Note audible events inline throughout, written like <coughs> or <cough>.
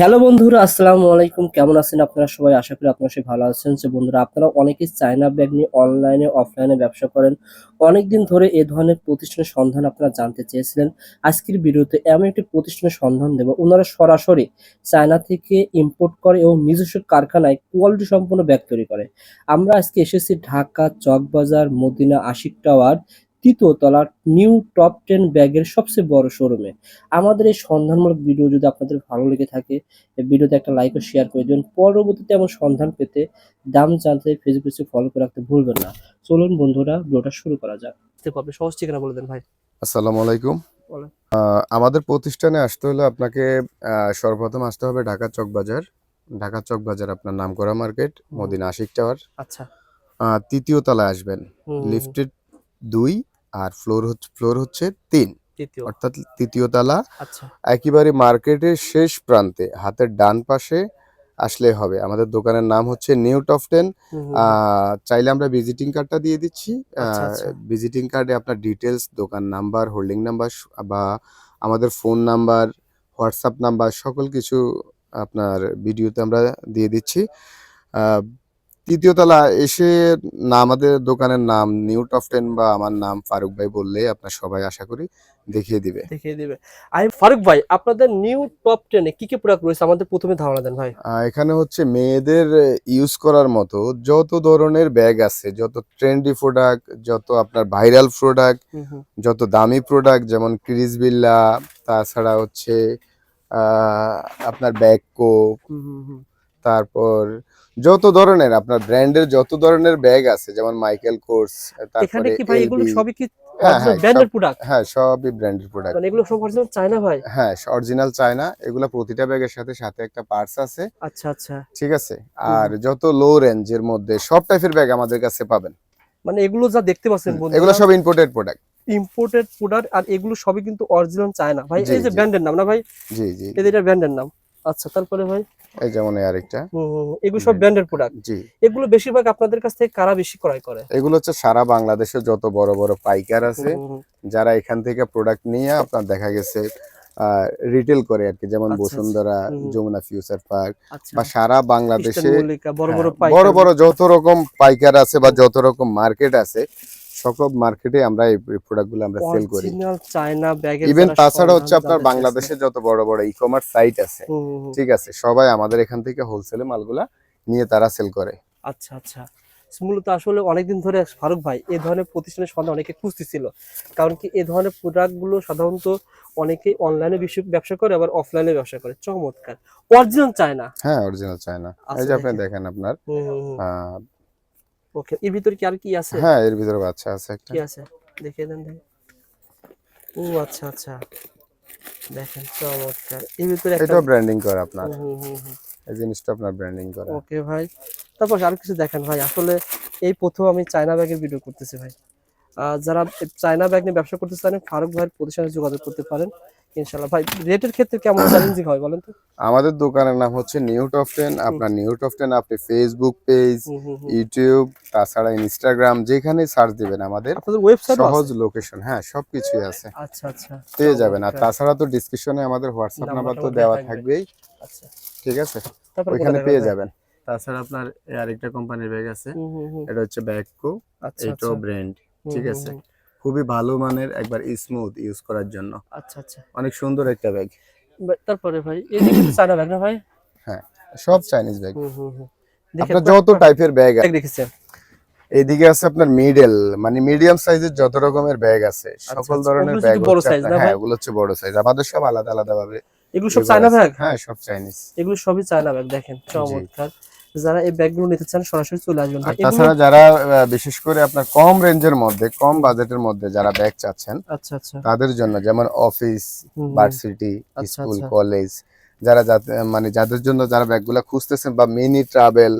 Hello বন্ধুরা, আসসালামু আলাইকুম। কেমন আছেন আপনারা সবাই? আশা করি আপনারা সবাই ভালো আছেন। যে বন্ধুরা, আপনারা অনেকেই চায়না ব্যাগ নিয়ে অনলাইনে অফলাইনে ব্যবসা করেন। অনেকদিন ধরে এ ধরনের প্রতিষ্ঠানের সন্ধান আপনারা জানতে চেয়েছিলেন। আজকের ভিডিওতে এমন একটি প্রতিষ্ঠানের সন্ধান দেব। ওনারা সরাসরি চায়না থেকে ইম্পোর্ট করে এবং নিজস্ব কারখানায় কোয়ালিটি সম্পন্ন ব্যাগ তৈরি করে। আমরা আজকে এসেছি ঢাকা চকবাজার মদিনা আশিক টাওয়ার তৃতীয় তলার নিউ টপ টেন ব্যাগের সবচেয়ে বড় শোরুমে আমাদের এই সন্ধানমূলক ভিডিও যদি আপনাদের ভালো লেগে থাকে ভিডিওতে একটা লাইক ও শেয়ার করে দেবেন। পরবর্তীতে আমার সন্ধান পেতে দাম জানতে ফেসবুক পেজে ফলো করে রাখতে ভুলবেন না। চলুন বন্ধুরা ভিডিওটা শুরু করা যাক। আপনি সহজ ঠিকানা বলে দেন ভাই। আসসালামু আলাইকুম। আহ, আমাদের প্রতিষ্ঠানে আসতে হলে আপনাকে আহ, সর্বপ্রথম আসতে হবে ঢাকা চক বাজার ঢাকা চক বাজার আপনার নামকরা মার্কেট। Medina Ashiq tower. আচ্ছা। আহ, তৃতীয় তলায় আসবেন। লিফটেড দুই আর ফ্লোর হচ্ছে ফ্লোর হচ্ছে তিন। অর্থাৎ তৃতীয় তলা। আচ্ছা। একেবারে মার্কেটের শেষ প্রান্তে হাতের ডান পাশে আসলে হবে। আমাদের দোকানের নাম হচ্ছে নিউ টপ টেন চাইলে আমরা ভিজিটিং কার্ডটা দিয়ে দিচ্ছি। আচ্ছা, আচ্ছা। ভিজিটিং কার্ডে আপনার ডিটেলস দোকান নাম্বার হোল্ডিং নাম্বার বা আমাদের ফোন নাম্বার হোয়াটসঅ্যাপ নাম্বার সকল কিছু আপনার ভিডিওতে আমরা দিয়ে দিচ্ছি। আহ, তৃতীয় তলা এসে না আমাদের দোকানের নাম নিউ টপ টেন বা আমার নাম ফারুক ভাই বললে আপনার সবাই আশা করি দেখিয়ে দিবে। দেখিয়ে দিবে। আমি ফারুক ভাই আপনাদের নিউ টপ টেনে কি কি প্রোডাক্ট রয়েছে? আমাদের প্রথমে ধারণা দেন ভাই। এখানে হচ্ছে মেয়েদের ইউজ করার মতো যত ধরনের ব্যাগ আছে যত ট্রেন্ডি প্রোডাক্ট যত আপনার ভাইরাল প্রোডাক্ট যত দামি প্রোডাক্ট যেমন ক্রিস বিল্লা তাছাড়া হচ্ছে আপনার ব্যাগকো। তারপর যত ধরনের আপনার ব্র্যান্ডের যত ধরনের ব্যাগ আছে যেমন মাইকেল কোর্স তারপরে কি ভাই এগুলো সবই কি হ্যাঁ, হ্যাঁ, প্রোডাক্ট হ্যাঁ সবই ব্র্যান্ডের প্রোডাক্ট মানে এগুলো সব অরিজিনাল চায়না ভাই? হ্যাঁ অরিজিনাল চায়না এগুলা প্রতিটা ব্যাগের সাথে সাথে একটা আছে। আচ্ছা আচ্ছা। ঠিক আছে? আর যত লো রেঞ্জের মধ্যে সব টাইপের ব্যাগ আমাদের কাছে পাবেন। মানে এগুলো যা দেখতে পাচ্ছেন এগুলো সব ইম্পোর্টেড প্রোডাক্ট ইম্পোর্টেড প্রোডাক্ট আর এগুলো সবই কিন্তু অরিজিনাল চায়না ভাই এই যে ব্র্যান্ডের নাম না ভাই? জি জি। এটা ব্র্যান্ডের নাম। আচ্ছা তারপরে ভাই? এই যেমন এই আরেকটা। এগুলো সব ব্র্যান্ডের প্রোডাক্ট জি। এগুলো বেশিরভাগ আপনাদের কাছ থেকে কারা বেশি ক্রয় করে? এগুলো হচ্ছে সারা বাংলাদেশে যত বড় বড় পাইকার আছে যারা এখান থেকে প্রোডাক্ট নিয়ে আপনার দেখা গেছে রিটেল করে আর কি যেমন আচ্ছা, আচ্ছা। বসুন্ধরা যমুনা ফিউচার পার্ক আচ্ছা। বা সারা বাংলাদেশে হ্যাঁ। বড় বড় যত রকম পাইকার আছে বা যত রকম মার্কেট আছে সকল মার্কেটে আমরা এই প্রোডাক্টগুলো আমরা সেল করি। চায়না ব্যাগের ইভেন তাছাড়া হচ্ছে আপনার বাংলাদেশে যত বড় বড় ই কমার্স সাইট আছে। ঠিক আছে সবাই আমাদের এখান থেকে হোলসেলে মালগুলা নিয়ে তারা সেল করে। আচ্ছা আচ্ছা। মূলত আসলে অনেকদিন ধরে ফারুক ভাই এই ধরনের প্রতিষ্ঠানের সন্ধান অনেকে খুঁজতেছিল। কারণ কি এই ধরনের প্রোডাক্টগুলো সাধারণত অনেকেই অনলাইনে ব্যবসা করে আবার অফলাইনে ব্যবসা করে। চমৎকার। অরিজিনাল চায়না হ্যাঁ অরিজিনাল চায়না এই আচ্ছা, যে আপনি দেখেন। আপনার ওকে এর ভিতরে কি আর কি আছে? হ্যাঁ এর ভিতরে বাচ্চা আছে একটা। কি আছে? দেখিয়ে দেন দেখি। ও আচ্ছা আচ্ছা। দেখেন চমৎকার। এর ভিতরে একটা এটা ব্র্যান্ডিং করে আপনার। হুম, হুম, হুম। এই জিনিসটা আপনার ব্র্যান্ডিং করে। ওকে ভাই। তারপর আর কিছু দেখেন ভাই। আসলে এই প্রথম আমি চায়না ব্যাগের ভিডিও করতেছি ভাই। যারা চায়না ব্যাগ নিয়ে ব্যবসা করতে চান ফারুক ভাইয়ের প্রতিষ্ঠানে যোগাযোগ করতে পারেন। ইনশাল্লাহ ভাই রেটের ক্ষেত্রে কেমন চ্যালেঞ্জিং হয় বলেন তো? আমাদের দোকানের নাম হচ্ছে নিউ টপ টেন আপনার নিউ টপ টেন আপনি ফেসবুক পেজ। ইউটিউব তাছাড়া ইনস্টাগ্রাম যেখানে সার্চ দিবেন আমাদের। ওয়েবসাইট সহজ লোকেশন হ্যাঁ সবকিছুই আছে। আচ্ছা আচ্ছা। পেয়ে যাবেন। আর তাছাড়া তো ডিসক্রিপশনে আমাদের হোয়াটসঅ্যাপ নাম্বার তো দেওয়া থাকবেই। আচ্ছা। ঠিক আছে? ওইখানে পেয়ে যাবেন। তাছাড়া আপনার আরেকটা কোম্পানির ব্যাগ আছে। এটা হচ্ছে ব্যাগকো আচ্ছা এটাও আচ্ছা। ব্র্যান্ড হুম, ঠিক আছে? খুবই ভালো মানের একবার স্মুথ ইউজ করার জন্য। আচ্ছা আচ্ছা। অনেক সুন্দর একটা ব্যাগ তারপরে ভাই তো চায়না ব্যাগ না ভাই? হ্যাঁ সব চাইনিজ ব্যাগ হুম, আপনার যত টাইপের ব্যাগ ব্যাগ রেখেছেন এইদিকে আছে আপনার মিডল মানে মিডিয়াম সাইজের যত রকমের ব্যাগ আছে সকল আচ্ছা, ধরনের ব্যাগ বড় সাইজ না হ্যাঁ? ওগুলো হচ্ছে বড় সাইজ আমাদের সব আলাদা আলাদা ভাবে এগুলো সব এগুলো চায়না ব্যাগ হ্যাঁ সব চাইনিজ এগুলো সবই চায়না ব্যাগ দেখেন চমৎকার। যারা এই ব্যাগগুলো নিতে চান সরাসরি চলে আসবেন তাছাড়া যারা বিশেষ করে আপনার কম রেঞ্জের মধ্যে কম বাজেটের মধ্যে যারা ব্যাগ চাচ্ছেন আচ্ছা আচ্ছা তাদের জন্য যেমন অফিস। ভার্সিটি আচ্ছা, স্কুল আচ্ছা। কলেজ যারা যাতে- মানে যাদের জন্য যারা ব্যাগগুলো খুঁজতেছেন বা মিনি ট্রাভেল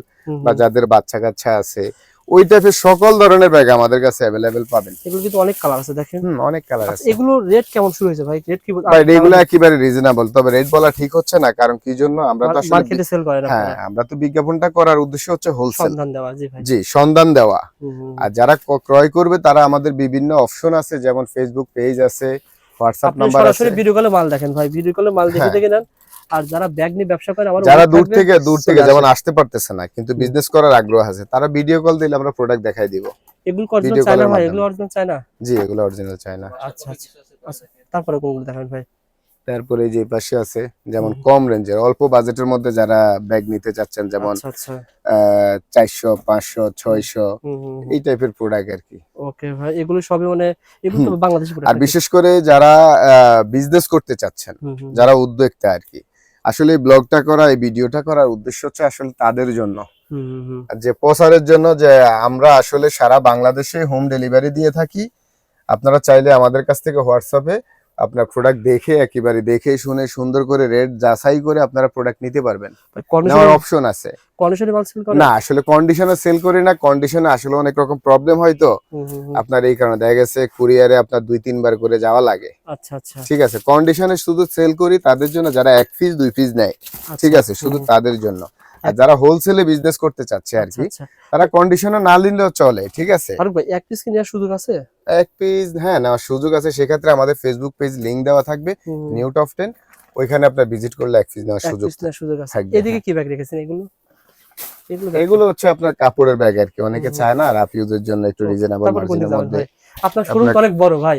বা যাদের বাচ্চা কাচ্চা আছে ওই টাইপের সকল ধরনের ব্যাগ আমাদের কাছে অ্যাভেলেবেল পাবেন। এগুলো কিন্তু অনেক কালার আছে দেখেন। হুম অনেক কালার আচ্ছা, আছে। এগুলো রেট কেমন শুরু হয়েছে ভাই? রেট কি ভাই এগুলো একেবারে রিজনেবল তবে রেট বলা ঠিক হচ্ছে না কারণ কি জন্য? আমরা তো আসলে মার্কেটে সেল করেন হ্যাঁ আমরা তো বিজ্ঞাপনটা করার উদ্দেশ্য হচ্ছে হোলসেল সন্ধান দেওয়া জি ভাই। জি সন্ধান দেওয়া। আর যারা ক্রয় করবে তারা আমাদের বিভিন্ন অপশন আছে যেমন ফেসবুক পেজ আছে হোয়াটসঅ্যাপ নাম্বার আছে সরাসরি ভিডিও কলে মাল দেখেন ভাই ভিডিও কলে মাল দেখে হ্যাঁ। দেখে নেন। আর যারা ব্যাগ নিয়ে ব্যবসা করে আমার যারা দূর থেকে দূর থেকে যেমন আসতে পারতেছে না কিন্তু বিজনেস করার আগ্রহ আছে। তারা ভিডিও কল দিলে আমরা প্রোডাক্ট দেখাই দিব। এগুলো অরিজিনাল চায়না ভাই? এগুলো অরিজিনাল চায়না জি এগুলো অরিজিনাল আচ্ছা আচ্ছা। আচ্ছা তারপরে কোনগুলো দেখাবেন ভাই? তারপরে যে পাশে আছে যেমন কম রেঞ্জের অল্প বাজেটের মধ্যে যারা ব্যাগ নিতে চাচ্ছেন যেমন আচ্ছা আচ্ছা। চারশো পাঁচশো ছয়শো। এই টাইপের প্রোডাক্ট আর কি। ওকে ভাই এগুলো সবই মানে এগুলো তো বাংলাদেশি আর বিশেষ করে যারা বিজনেস করতে চাচ্ছেন যারা উদ্যোক্তা আর কি। আসলে এই ব্লগটা করা এই ভিডিওটা করার উদ্দেশ্য হচ্ছে আসলে তাদের জন্য। যে প্রচারের জন্য যে আমরা আসলে সারা বাংলাদেশে হোম ডেলিভারি দিয়ে থাকি আপনারা চাইলে আমাদের কাছ থেকে হোয়াটসঅ্যাপে আপনার প্রোডাক্ট দেখে একেবারে দেখে শুনে সুন্দর করে রেট যাচাই করে আপনারা প্রোডাক্ট নিতে পারবেন। নেওয়ার অপশন আছে। sell করেন? না আসলে কন্ডিশনে সেল করি না কন্ডিশনে আসলে অনেক রকম প্রবলেম হয় তো। হুম, হুম, হুম। আপনার এই কারণে দেখা গেছে কুরিয়ারে আপনার দুই তিনবার করে যাওয়া লাগে। আচ্ছা আচ্ছা। ঠিক আছে কন্ডিশনে শুধু সেল করি তাদের জন্য যারা এক পিস দুই পিস নেয়। ঠিক আছে শুধু তাদের জন্য। আর যারা হোলসেলে বিজনেস করতে চাচ্ছে আর আচ্ছা, কি আচ্ছা। তারা কন্ডিশনে না নিলেও চলে ঠিক আছে? ফারুক ভাই এক পিস কি নেওয়ার সুযোগ আছে? এক পিস হ্যাঁ নেওয়ার সুযোগ আছে। সেক্ষেত্রে আমাদের ফেসবুক পেজ লিংক দেওয়া থাকবে নিউ টপ টেন ওইখানে আপনার ভিজিট করলে এক পিস নেওয়ার সুযোগ সুযোগ আছে। এদিকে হ্যাঁ। কি ব্যাগ রেখেছেন এগুলো? এগুলো হচ্ছে আপনার কাপড়ের ব্যাগ আর কি অনেকে চায় না রাফ ইউজের জন্য একটু রিজনেবল মার্জিনের মধ্যে। আপনার শোরুম অনেক বড় ভাই।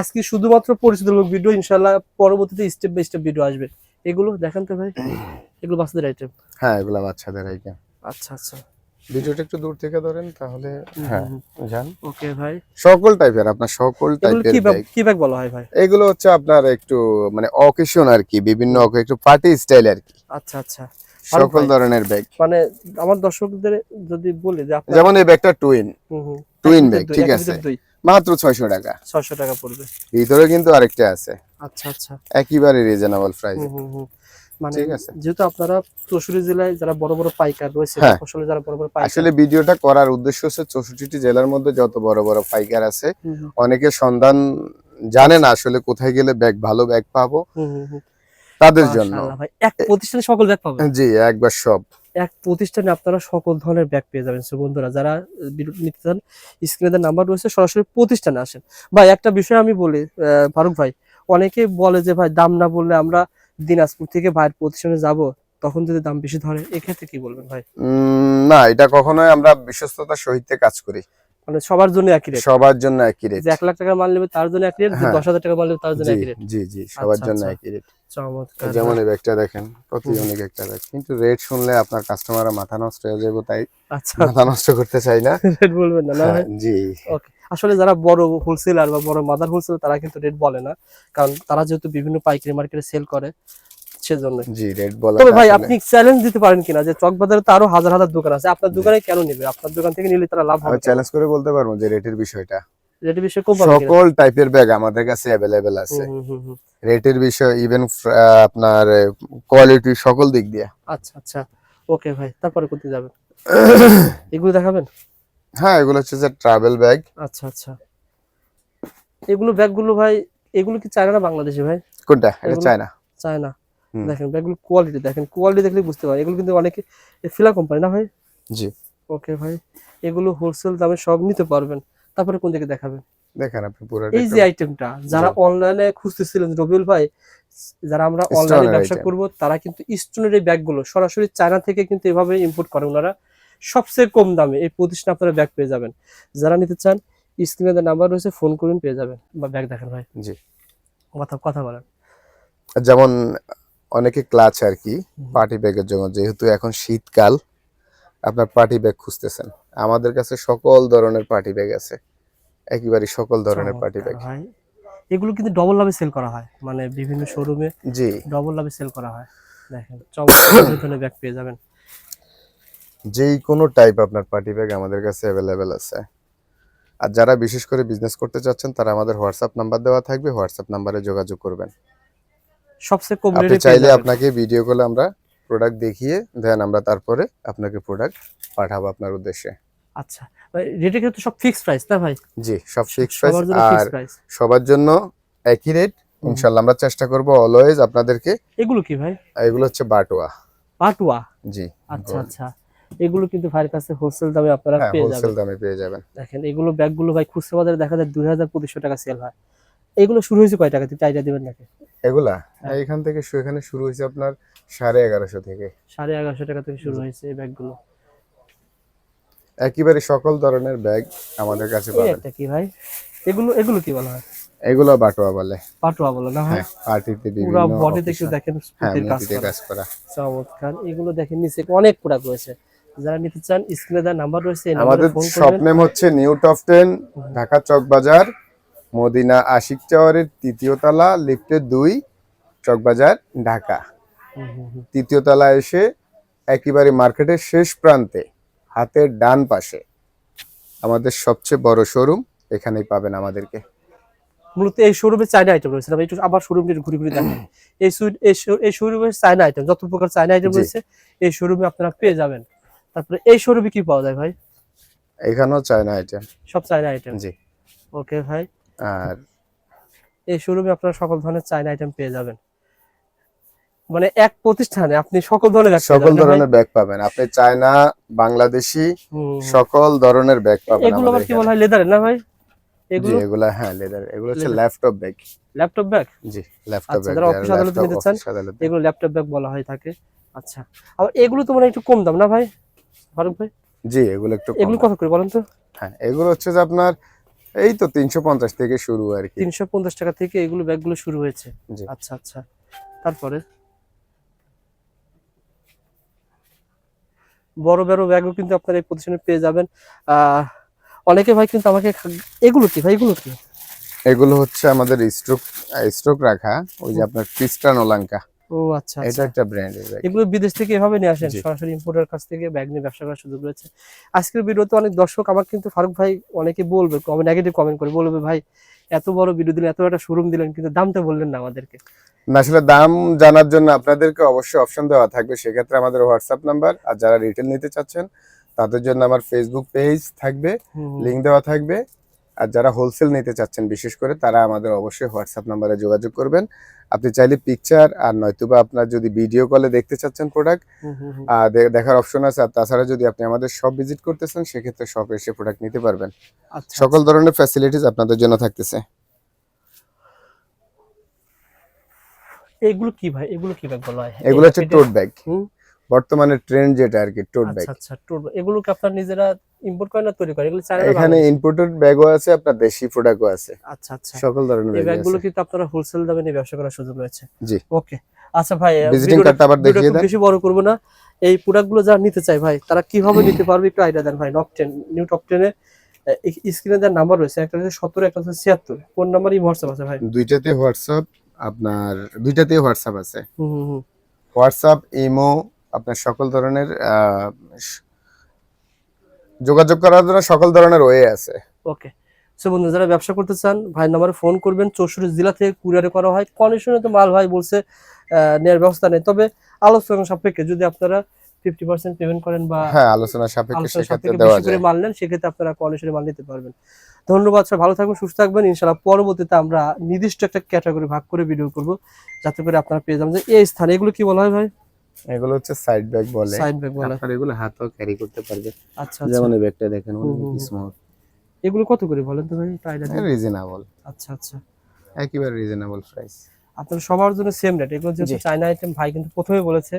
আজকে শুধুমাত্র পরিচিতমূলক ভিডিও ইনশাল্লাহ পরবর্তীতে স্টেপ বাই স্টেপ ভিডিও আসবে। এগুলো দেখেন তো ভাই। এগুলো বাচ্চাদের আইটেম হ্যাঁ এগুলো বাচ্চাদের আইটেম আচ্ছা আচ্ছা। ভিডিওটা একটু দূর থেকে ধরেন তাহলে হ্যাঁ যান। ওকে ভাই। সকল টাইপের আপনার সকল টাইপের কি ব্যাগ ব্যাগ ব্যাগ বলা হয় ভাই? এগুলো হচ্ছে আপনার একটু মানে অকেশন আর কি বিভিন্ন একটু পার্টি স্টাইল আর কি। আচ্ছা আচ্ছা। সকল ধরনের ব্যাগ মানে আমার দর্শকদের যদি বলি যে যেমন এই ব্যাগটা টুইন টুইন দই, ঠিক আছে। মাত্র ছয়শো টাকা। ছয়শো টাকা পড়বে। ভিতরে কিন্তু আরেকটা আছে। আচ্ছা আচ্ছা। একেবারে রিজনেবল প্রাইস হুম, হুম, হুম। মানে যেহেতু আপনারা চৌষট্টি জেলায় যারা বড় বড় পাইকার রয়েছে। ফসলে যারা বড় বড় পাইকার। আসলে ভিডিওটা করার উদ্দেশ্য হচ্ছে চৌষট্টিটি জেলার মধ্যে যত বড় বড় পাইকার আছে অনেকে সন্ধান জানে না আসলে কোথায় গেলে ব্যাগ ভালো ব্যাগ পাবো। তাদের জন্য। এক প্রতিষ্ঠানে সকল ব্যাগ জি একবার সব। এক প্রতিষ্ঠানে আপনারা সকল ধরনের ব্যাগ পেয়ে যাবেন, সে বন্ধুরা, যারা নিতে চান স্ক্রিনে নাম্বার রয়েছে, সরাসরি প্রতিষ্ঠানে আসেন। ভাই, একটা বিষয় আমি বলি ফারুক ভাই অনেকে বলে যে, ভাই, দাম না বললে আমরা দিনাজপুর থেকে ভাইয়ের প্রতিষ্ঠানে যাব, তখন যদি দাম বেশি ধরে, এক্ষেত্রে কি বলবেন ভাই? না, এটা কখনোই আমরা বিশ্বস্ততার সহিত কাজ করি। মানে সবার জন্য একই রেট সবার জন্য একই রেট যে এক লাখ টাকার মাল নেবে তার জন্য এক রেট হ্যাঁ। দশ হাজার টাকার মাল নেবে তার জন্য একই রেট জি জি সবার আচ্ছা, জন্য আচ্ছা। একই রেট চমৎকার যেমন এই ব্যাগটা দেখেন হুম। ইউনিক একটা ব্যাগ কিন্তু রেট শুনলে আপনার কাস্টমাররা মাথা নষ্ট হয়ে যাবে তাই আচ্ছা। মাথা নষ্ট করতে চাই না। <laughs> রেট বলবেন না না হ্যাঁ, জি। ওকে আসলে যারা বড় হোলসেলার বা বড় মাদার হোলসেলার তারা কিন্তু রেট বলে না। কারণ তারা যেহেতু বিভিন্ন পাইকারি মার্কেটে সেল করে সেজন্য। জি রেট বলা তবে ভাই আপনি চ্যালেঞ্জ দিতে পারেন কিনা যে চকবাজারে তো আরও হাজার হাজার দোকান আছে। আপনার দোকানে কেন নেবে আপনার দোকান থেকে নিলে তারা লাভ হবে চ্যালেঞ্জ করে বলতে পারব যে রেটের বিষয়টা। রেটের বিষয়ে পাবে সকল টাইপের ব্যাগ আমাদের কাছে অ্যাভেলেবেল আছে। রেটের বিষয় ইভেন আপনার কোয়ালিটি সকল দিক দিয়ে। আচ্ছা আচ্ছা। ওকে ভাই তারপরে করতে যাবেন? <coughs> এগুলো দেখাবেন? হ্যাঁ এগুলো হচ্ছে যে ট্রাভেল ব্যাগ আচ্ছা আচ্ছা। এগুলো ব্যাগগুলো ভাই এগুলো কি চায়না না বাংলাদেশে ভাই? কোনটা? এটা চায়না। চায়না। দেখেন ব্যাগগুলো কোয়ালিটি দেখেন কোয়ালিটি দেখলে বুঝতে পারেন। এগুলো কিন্তু অনেকে ফিলা কোম্পানি না ভাই? জি। ওকে ভাই এগুলো হোলসেল দামে সব নিতে পারবেন। তারপরে কোন দিকে দেখাবেন? দেখেন আপনি পুরো এই যে আইটেমটা যারা অনলাইনে খুঁজতেছিলেন রবিউল ভাই যারা আমরা অনলাইনে ব্যবসা করব তারা কিন্তু স্টোনের এই ব্যাগগুলো সরাসরি চায়না থেকে কিন্তু এভাবে ইম্পোর্ট করে ওনারা। সবচেয়ে কম দামে এই প্রতিষ্ঠানে আপনারা ব্যাগ পেয়ে যাবেন। যারা নিতে চান স্ক্রিনে নাম্বার রয়েছে ফোন করুন পেয়ে যাবেন। বা ব্যাগ দেখেন ভাই। জি। কথা কথা বলেন। যেমন অনেকে ক্লাচ আর কি পার্টি ব্যাগের জন্য যেহেতু এখন শীতকাল আপনার পার্টি ব্যাগ খুঁজতেছেন। আমাদের কাছে সকল ধরনের পার্টি ব্যাগ আছে। একেবারে সকল ধরনের পার্টি ব্যাগ। এগুলো কিন্তু ডবল লাভে সেল করা হয়। মানে বিভিন্ন শোরুমে জি। ডবল লাভে সেল করা হয়। দেখেন চমৎকার ব্যাগ পেয়ে যাবেন। যেই কোনো টাইপ আপনার পার্টি ব্যাগ আমাদের কাছে অ্যাভেলেবেল আছে। আর যারা বিশেষ করে বিজনেস করতে চাচ্ছেন তারা আমাদের হোয়াটসঅ্যাপ নাম্বার দেওয়া থাকবে। হোয়াটসঅ্যাপ নাম্বারে যোগাযোগ করবেন। সবচেয়ে কম রেটে চাইলে আপনাকে ভিডিও কলে আমরা প্রোডাক্ট দেখিয়ে দেন আমরা তারপরে আপনাকে প্রোডাক্ট পাঠাবো আপনার উদ্দেশ্যে। আচ্ছা রেটে কিন্তু সব ফিক্সড প্রাইস না ভাই? জি সব ফিক্স প্রাইস আর সবার জন্য একই রেট ইনশাল্লাহ আমরা চেষ্টা করব অলওয়েজ আপনাদেরকে এগুলো কি ভাই? এগুলো হচ্ছে বাটোয়া। পাটুয়া জি আচ্ছা আচ্ছা। এগুলো কিন্তু ভাইয়ের কাছে হোলসেল দামে আপনারা হ্যাঁ পেয়ে হোলসেল দামে পেয়ে যাবেন। দেখেন এগুলো ব্যাগগুলো ভাই খুচরা বাজারে দেখা যায় দুই হাজার পঁচিশশো টাকা সেল হয়। এগুলো শুরু হয়েছে কয় টাকা থেকে আইডিয়া দিবেন নাকি? এগুলা? হ্যাঁ। এখান থেকে এখানে শুরু হয়েছে আপনার সাড়ে এগারোশো থেকে। সাড়ে এগারোশো টাকা থেকে শুরু হয়েছে এই ব্যাগগুলো। একেবারে সকল ধরনের ব্যাগ আমাদের কাছে পাবেন একটা কি ভাই? এগুলো এগুলো কি বলা হয়? এগুলো বাটোয়া বলে। পাটুয়া বলে না হ্যাঁ পার্টিতে পুরো বিভিন্ন বডিতে একটু occasion- দেখেন হ্যাঁ কাজ করা। চমৎকার। এগুলো দেখেন নিচে অনেক প্রোডাক্ট রয়েছে। যারা নিতে চান স্ক্রিনে দেওয়ার নাম্বার রয়েছে আমাদের শপ নেম হচ্ছে new top ten Dhaka Chawk Bazar Madina Ashiq টাওয়ারের তৃতীয় তলা লিফটের দুই চকবাজার ঢাকা। তৃতীয় তলা এসে একেবারে মার্কেটের শেষ প্রান্তে হাতের ডান পাশে আমাদের সবচেয়ে বড় শোরুম এখানেই পাবেন আমাদেরকে। মূলত এই শোরুমে চায়না আইটেম রয়েছে। একটু আবার শোরুমটা ঘুরে ঘুরে দেখেন। এই শো- এই এই চায়না আইটেম যত প্রকার চায়না আইটেম রয়েছে এই শোরুমে আপনারা পেয়ে যাবেন। তারপরে এই শোরুমে কি পাওয়া যায় ভাই? এখানেও চায়না আইটেম সব চায়না আইটেম জি। ওকে ভাই। আর এই শোরুমে আপনারা সকল ধরনের চায়না আইটেম পেয়ে যাবেন। মানে এক প্রতিষ্ঠানে আপনি সকল ধরনের সকল? ধরনের ব্যাগ পাবেন। আপনি চায়না বাংলাদেশি সকল ধরনের ব্যাগ পাবেন এগুলো আবার কি বলা হয় লেদারের না ভাই? জি এগুলো? এগুলা হ্যাঁ লেদার এগুলো হচ্ছে ল্যাপটপ ব্যাগ ল্যাপটপ ব্যাগ জি ল্যাপটপ আচ্ছা, ব্যাগ যারা অফিস আদালতে নিতে চান, এগুলো ল্যাপটপ ব্যাগ বলা হয় থাকে। আচ্ছা আবার এগুলো তো মানে একটু কম দাম না ভাই? ফারুক ভাই? জি এগুলো একটু এগুলো কত করে বলেন তো? হ্যাঁ এগুলো হচ্ছে যে আপনার এই তো তিনশো পঞ্চাশ থেকে শুরু আর কি। তিনশো পঞ্চাশ টাকা থেকে এগুলো ব্যাগগুলো শুরু হয়েছে। আচ্ছা আচ্ছা। তারপরে? বড় বড় ব্যাগও কিন্তু আপনারা এই প্রতিষ্ঠানে পেয়ে যাবেন। আহ অনেকে ভাই কিন্তু আমাকে এগুলো কি ভাই এগুলো কি? এগুলো হচ্ছে আমাদের স্ট্রোক স্ট্রোক রাখা ওই যে আপনার ক্রিস্টান ওলাঙ্কা ও আচ্ছা এটা আচ্ছা। একটা ব্র্যান্ডের ব্যাগ এগুলো বিদেশ থেকে এভাবে নিয়ে আসেন। সরাসরি ইম্পোর্টার কাছ থেকে ব্যাগ নিয়ে ব্যবসা করার সুযোগ রয়েছে। আজকের ভিডিওতে অনেক দর্শক আমার কিন্তু ফারুক ভাই অনেকে বলবে কমেন্ট নেগেটিভ কমেন্ট করে বলবে ভাই এত বড় ভিডিও দিলেন এত একটা শোরুম দিলেন কিন্তু দামটা বললেন না আমাদেরকে। না আসলে দাম জানার জন্য আপনাদেরকে অবশ্যই অপশন দেওয়া থাকবে। সেক্ষেত্রে আমাদের হোয়াটসঅ্যাপ নাম্বার আর যারা রিটেল নিতে চাচ্ছেন তাদের জন্য আমার ফেসবুক পেজ থাকবে। লিংক দেওয়া থাকবে। আর যারা হোলসেল নিতে চাচ্ছেন বিশেষ করে তারা আমাদের অবশ্যই হোয়াটসঅ্যাপ নাম্বারে যোগাযোগ করবেন। আপনি চাইলে পিকচার আর নয়তোবা আপনার যদি ভিডিও কলে দেখতে চাচ্ছেন প্রোডাক্ট। দেখার অপশন আছে। আর তাছাড়া যদি আপনি আমাদের সব ভিজিট করতেছেন সেক্ষেত্রে শপে এসে প্রোডাক্ট নিতে পারবেন। আচ্ছা সকল ধরনের ফ্যাসিলিটিস আপনাদের জন্য থাকতেছে। এগুলো কি ভাই? এগুলো কি ব্যাগ বলা হয়? এগুলো হচ্ছে টোট ব্যাগ হুম। বর্তমানে ট্রেন্ড যেটা আর কি টোট ব্যাগ আচ্ছা আচ্ছা tote এগুলো কি আপনার নিজেরা ইম্পোর্ট করেন না তৈরি করেন এগুলো চায়না এখানে ইম্পোর্টেড ব্যাগও আছে আপনার দেশি প্রোডাক্টও আছে। আচ্ছা আচ্ছা। সকল ধরনের এই ব্যাগ ব্যাগগুলো কিন্তু আপনারা হোলসেল দামে নিয়ে ব্যবসা করার সুযোগ রয়েছে। জি। ওকে আচ্ছা ভাই ভিজিটিং কার্ডটা আবার দেখিয়ে দেন। বেশি বড় করব না। এই প্রোডাক্টগুলো যারা নিতে চায় ভাই তারা কীভাবে নিতে পারবে একটু আইডিয়া দেন ভাই। নক টেন নিউ টপ টেনে স্ক্রিনে দেওয়ার নাম্বার রয়েছে একটা হচ্ছে সত্তর একটা হচ্ছে ছিয়াত্তর। কোন নাম্বারই হোয়াটসঅ্যাপ আছে ভাই? দুইটাতে হোয়াটসঅ্যাপ আপনার দুইটাতে হোয়াটসঅ্যাপ আছে। হুম হুম হুম। হোয়াটসঅ্যাপ ইমো আপনার সকল ধরনের যোগাযোগ করার জন্য সকল ধরনের ওয়ে আছে। ওকে। সো বন্ধু যারা ব্যবসা করতে চান ভাই নাম্বারে ফোন করবেন। চৌষট্টি জেলা থেকে কুরিয়ারে করা হয়। কন্ডিশনে তো মাল ভাই বলছে নেওয়ার ব্যবস্থা নেই। তবে আলোচনা সাপেক্ষে যদি আপনারা ফিফটি পার্সেন্ট পেমেন্ট করেন বা হ্যাঁ আলোচনা সাপেক্ষে সেক্ষেত্রে দেওয়া করে যায়। মাল নেন সেক্ষেত্রে আপনারা কন্ডিশনে মাল নিতে পারবেন। ধন্যবাদ স্যার ভালো থাকবেন সুস্থ থাকবেন। ইনশাল্লাহ পরবর্তীতে আমরা নির্দিষ্ট একটা ক্যাটাগরি ভাগ করে ভিডিও করব যাতে করে আপনারা পেয়ে যাবেন। যে এই স্থানে এগুলো কি বলা হয় ভাই? এগুলো হচ্ছে সাইড ব্যাগ বলে। সাইড ব্যাগ বলা। আপনার এগুলো হাতেও ক্যারি করতে পারবে আচ্ছা আচ্ছা। যেমন এই ব্যাগটা দেখেন হুম। স্মুথ এগুলো কত করে বলেন তো ভাই? Idea দিন। রিজনেবল আচ্ছা আচ্ছা। একেবারে রিজনেবল প্রাইস আপনার সবার জন্য সেম রেট এগুলো যেহেতু জি। চাইনা আইটেম ভাই কিন্তু প্রথমে বলেছে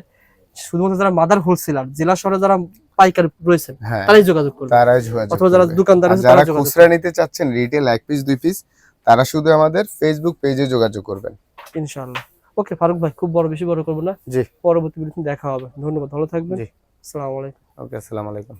শুধুমাত্র যারা মাদার হোলসেলার জেলা শহরে যারা পাইকার রয়েছেন হ্যাঁ তারাই যোগাযোগ করবে। তারাই যোগাযোগ অথবা যারা দোকানদার আছে যারা তারা যোগাযোগ খুচরা নিতে চাচ্ছেন রিটেল এক পিস দুই পিস তারা শুধু আমাদের ফেসবুক পেজে যোগাযোগ করবেন। করবে ইনশাআল্লাহ। ওকে ফারুক ভাই খুব বড় বেশি বড় করব না। জি। পরবর্তী দেখা হবে। ধন্যবাদ ভালো থাকবেন। জি। আসসালামু আলাইকুম। ওকে আসসালামু আলাইকুম।